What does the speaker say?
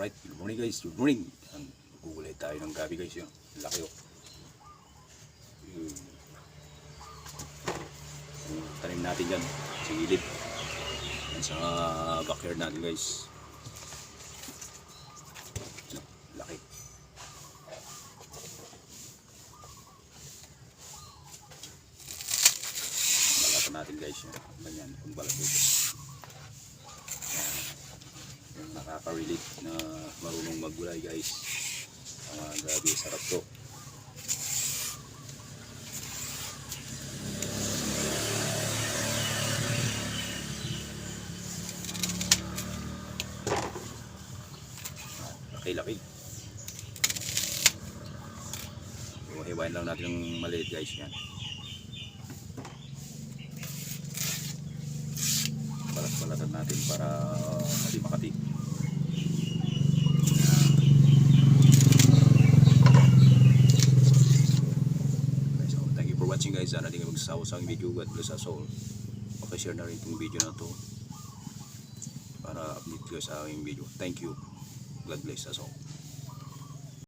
Alright, good morning guys, good morning. Gugulay tayo ng gabi guys yun. Laki oh. Yun. Tanim natin dyan, sa gilid. Yan sa backyard natin guys. Laki. Balatan natin guys yun. Ganyan, kung balat dito. Nakaka-relate na marunong maggulay guys. Ah, grabe, sarap to. Laki-laki. So, hiwain lang natin ng maliit guys yan. Balat-balatan natin para hindi makati. Okay, so thank you for watching guys. Sana di kayo magsasawa sa aking video. God bless us all. Pakishare na rin itong video na to para update kayo sa aking video. Thank you. God bless us all.